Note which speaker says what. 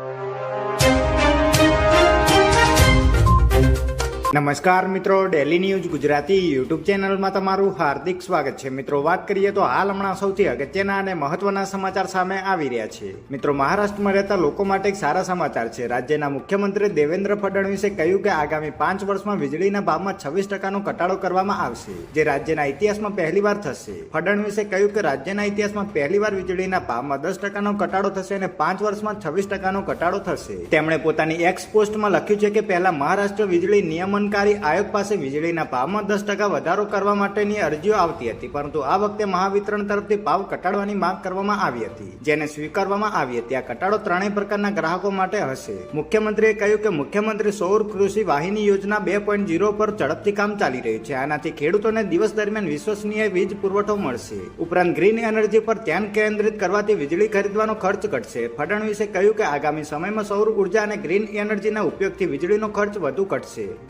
Speaker 1: you. નમસ્કાર મિત્રો daily news Gujarati YouTube ચેનલમાં તમારું હાર્દિક સ્વાગત છે. મિત્રો, વાત કરીએ તો હાલ હમણાં સૌથી અગત્યના અને મહત્વના સમાચાર સામે આવી રહ્યા છે. મિત્રો, મહારાષ્ટ્રમાં રહેતા લોકો માટે એક સારા સમાચાર છે. રાજ્યના મુખ્યમંત્રી દેવેન્દ્ર ફડણવીસે કહ્યું કે આગામી પાંચ વર્ષમાં વીજળીના ભાવમાં છવ્વીસ ટકાનો ઘટાડો કરવામાં આવશે, જે રાજ્યના ઇતિહાસમાં પહેલીવાર થશે. ફડણવીસે કહ્યું કે રાજ્યના ઇતિહાસમાં પહેલીવાર વીજળીના ભાવમાં દસ ટકાનો ઘટાડો થશે અને પાંચ વર્ષમાં છવ્વીસ ટકાનો ઘટાડો થશે. તેમણે પોતાની એક્સ પોસ્ટમાં લખ્યું છે કે પહેલા મહારાષ્ટ્ર વીજળી નિયમનકારી આયોગ પાસે વીજળીના ભાવમાં દસ ટકા વધારો કરવા માટેની અરજીઓ આવતી હતી, પરંતુ આ વખતે મહાવિતરણ તરફથી ભાવ ઘટાડવાની માંગ કરવામાં આવી હતી, જેને સ્વીકારવામાં આવી હતી. આ ઘટાડો ત્રણેય પ્રકારના ગ્રાહકો માટે હશે. મુખ્યમંત્રીએ કહ્યું કે મુખ્યમંત્રી સૌર કૃષિ વાહિની યોજના બે પોઈન્ટ ઝીરો પર ઝડપથી કામ ચાલી રહ્યું છે. આનાથી ખેડૂતોને દિવસ દરમિયાન વિશ્વસનીય વીજ પુરવઠો મળશે. ઉપરાંત ગ્રીન એનર્જી પર ધ્યાન કેન્દ્રિત કરવાથી વીજળી ખરીદવાનો ખર્ચ ઘટશે. ફડણવીસે કહ્યું કે આગામી સમયમાં સૌર ઊર્જા અને ગ્રીન એનર્જીના ઉપયોગથી વીજળીનો ખર્ચ વધુ ઘટશે.